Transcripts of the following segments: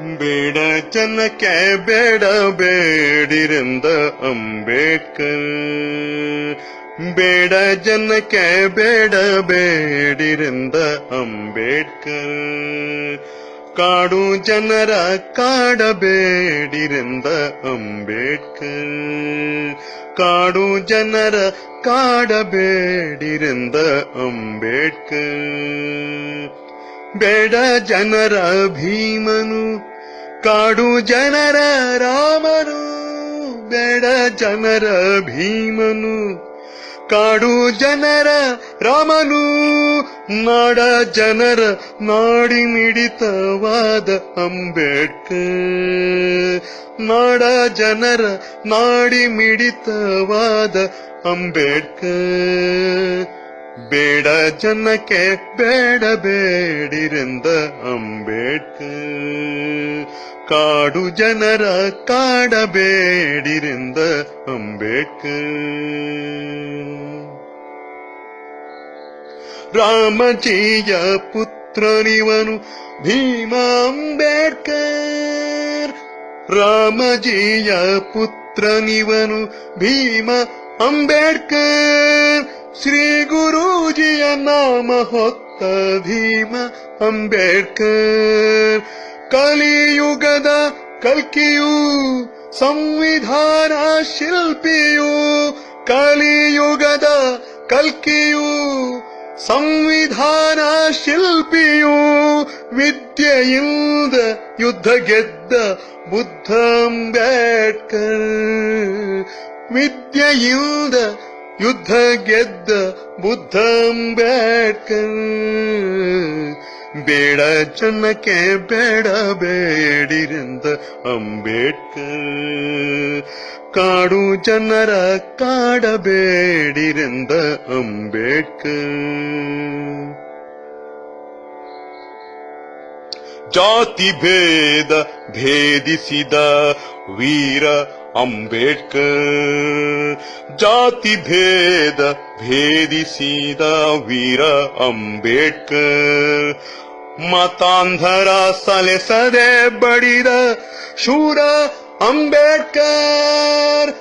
ಬೇಡ ಜನಕ್ಕೆ ಬೇಡ ಬೇಡಿರೆಂದ ಅಂಬೇಡ್ಕರ್. ಬೇಡ ಜನಕ್ಕೆ ಬೇಡ ಬೇಡಿರೆಂದ ಅಂಬೇಡ್ಕರ್. ಕಾಡು ಜನರ ಕಾಡಬೇಡಿರೆಂದ ಅಂಬೇಡ್ಕರ್. ಕಾಡು ಜನರ ಕಾಡಬೇಡಿರೆಂದ ಅಂಬೇಡ್ಕರ್. ಬೇಡ ಜನರ ಭೀಮನು, ಕಾಡು ಜನರ ರಾಮನು. ಬೇಡ ಜನರ ಭೀಮನು, ಕಾಡು ಜನರ ರಾಮನು. ನಾಡ ಜನರ ನಾಡಿ ಮಿಡಿತವಾದ ಅಂಬೇಡ್ಕರ್. ನಾಡ ಜನರ ನಾಡಿ ಮಿಡಿತವಾದ ಅಂಬೇಡ್ಕರ್. ಬೇಡ ಜನಕ್ಕೆ ಬೇಡ ಬೇಡಿರೆಂದ ಅಂಬೇಡ್ಕರ್. ಕಾಡು ಜನರ ಕಾಡಬೇಡಿರೆಂದ ಅಂಬೇಡ್ಕರ್. ರಾಮಜಿಯ ಪುತ್ರನಿವನು ಭೀಮ ಅಂಬೇಡ್ಕರ್. ರಾಮಜಿಯ ಪುತ್ರನಿವನು ಭೀಮ ಅಂಬೇಡ್ಕರ್. ಶ್ರೀ ಗುರೂಜಿಯ ನಾಮ ಹೊತ್ತ ಭೀಮ ಅಂಬೇಡ್ಕರ್. ಕಲಿಯುಗದ ಕಲ್ಕಿಯು, ಸಂವಿಧಾನ ಶಿಲ್ಪಿಯು, ಕಲಿಯುಗದ ಕಲ್ಕಿಯು, ಸಂವಿಧಾನ ಶಿಲ್ಪಿಯು, ವಿದ್ಯೆಯಿಂದ ಯುದ್ಧ ಗೆದ್ದ ಬುದ್ಧ ಅಂಬೇಡ್ಕರ್. ವಿದ್ಯೆಯಿಂದ ಯುದ್ಧ ಗೆದ್ದ ಬುದ್ಧ ಅಂಬೇಡ್ಕರ್ ಬೇಡ ಜನಕ್ಕೆ ಬೇಡ ಬೇಡಿರೆಂದ ಅಂಬೇಡ್ಕರ್. ಕಾಡು ಜನರ ಕಾಡಬೇಡಿರೆಂದ ಅಂಬೇಡ್ಕರ್. ಜಾತಿ ಭೇದ ಭೇದಿಸಿದ ವೀರ ಅಂಬೇಡ್ಕರ್ ಜಾತಿ ಭೇದ ಭೇದಿಸಿದ ವೀರ ಅಂಬೇಡ್ಕರ್ ಮತಾಂಧರ ಸಲೆಸದೆ ಬಡಿದ ಶೂರ ಅಂಬೇಡ್ಕರ್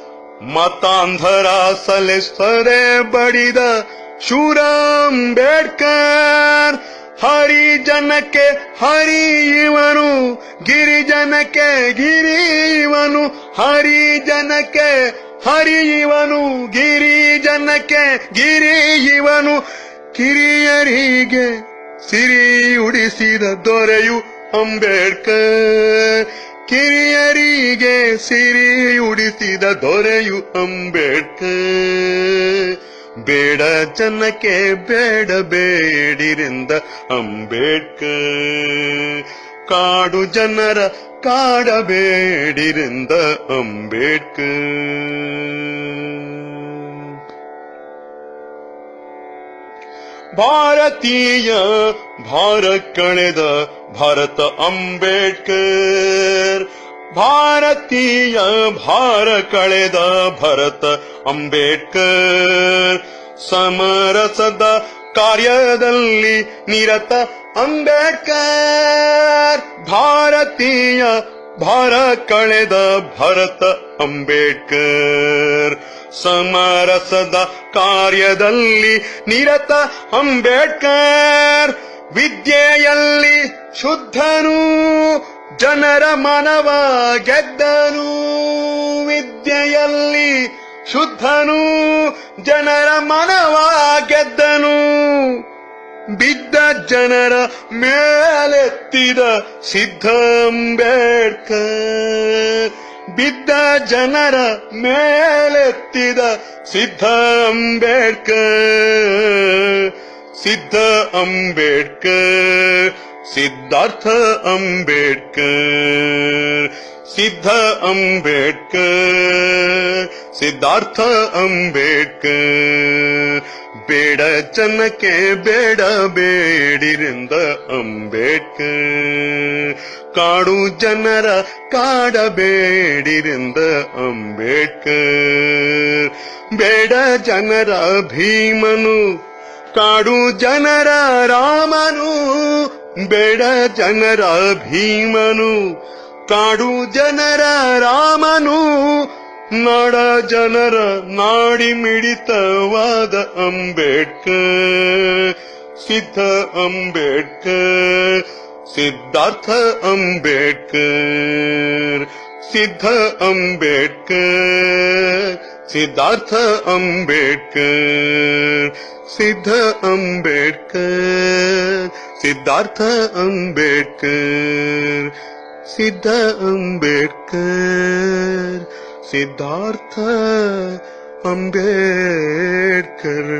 ಮತಾಂಧರ ಸಲೆಸದೆ ಬಡಿದ ಶೂರ ಅಂಬೇಡ್ಕರ್ ಹರಿಜನಕ್ಕೆ ಹರಿ ಇವನು ಗಿರಿಜನಕ್ಕೆ ಗಿರಿ ಇವನು ಹರಿ ಜನಕ್ಕೆ ಹರಿ ಇವನು ಗಿರಿ ಜನಕ್ಕೆ ಗಿರಿ ಇವನು ಕಿರಿಯರಿಗೆ ಸಿರಿ ಉಡಿಸಿದ ದೊರೆಯು ಅಂಬೇಡ್ಕರ್. ಕಿರಿಯರಿಗೆ ಸಿರಿ ಉಡಿಸಿದ ದೊರೆಯು ಅಂಬೇಡ್ಕರ್. ಬೇಡ ಜನಕ್ಕೆ ಬೇಡ ಬೇಡಿರಿಂದ ಅಂಬೇಡ್ಕರ್. ಕಾಡು ಜನರ ಕಾಡಬೇಡಿರಿಂದ ಅಂಬೇಡ್ಕರ್. ಭಾರತೀಯ ಭಾರ ಕಳೆದ ಭಾರತ ಅಂಬೇಡ್ಕರ್. ಭಾರತೀಯ ಭಾರ ಕಳೆದ ಭರತ ಅಂಬೇಡ್ಕರ್. ಸಮರಸದ ಕಾರ್ಯದಲ್ಲಿ ನಿರತ ಅಂಬೇಡ್ಕರ್. ಭಾರತೀಯ ಭಾರ ಕಳೆದ ಭರತ ಅಂಬೇಡ್ಕರ್. ಸಮರಸದ ಕಾರ್ಯದಲ್ಲಿ ನಿರತ ಅಂಬೇಡ್ಕರ್. ವಿದ್ಯೆಯಲ್ಲಿ ಶುದ್ಧನು ಜನರ ಮನವ ಗೆದ್ದನು, ವಿದ್ಯೆಯಲ್ಲಿ ಶುದ್ಧನು, ಜನರ ಮನವ ಗೆದ್ದನು. ಬಿದ್ದ ಜನರ ಮೇಲೆತ್ತಿದ ಸಿದ್ಧ ಅಂಬೇಡ್ಕರ್ ಬಿದ್ದ ಜನರ ಮೇಲೆತ್ತಿದ ಸಿದ್ಧ ಅಂಬೇಡ್ಕರ್ ಸಿದ್ಧ ಅಂಬೇಡ್ಕರ್ ಸಿದ್ಧಾರ್ಥ ಅಂಬೇಡ್ಕರ್, ಸಿದ್ಧ ಅಂಬೇಡ್ಕರ್, ಸಿದ್ಧಾರ್ಥ ಅಂಬೇಡ್ಕರ್. ಬೇಡ ಜನಕ್ಕೆ ಬೇಡ ಬೇಡಿರಿಂದ ಅಂಬೇಡ್ಕರ್. ಕಾಡು ಜನರ ಕಾಡಬೇಡಿರಿಂದ ಅಂಬೇಡ್ಕರ್. ಬೇಡ ಜನರ ಭೀಮನು, ಕಾಡು ಜನರ ರಾಮನು ಬೇಡ ಜನರ ಭೀಮನು, ಕಾಡು ಜನರ ರಾಮನು, ನಾಡ ಜನರ ನಾಡಿ ಮಿಡಿತವಾದ ಅಂಬೇಡ್ಕರ್, ಸಿದ್ಧ ಅಂಬೇಡ್ಕರ್, ಸಿದ್ಧಾರ್ಥ ಅಂಬೇಡ್ಕರ್, ಸಿದ್ಧ ಅಂಬೇಡ್ಕರ್, ಸಿದ್ಧಾರ್ಥ ಅಂಬೇಡ್ಕರ್, ಸಿದ್ಧ ಅಂಬೇಡ್ಕರ್. ಸಿದ್ಧಾರ್ಥ ಅಂಬೇಡ್ಕರ್ ಸಿದ್ಧ ಅಂಬೇಡ್ಕರ್ ಸಿದ್ಧಾರ್ಥ ಅಂಬೇಡ್ಕರ್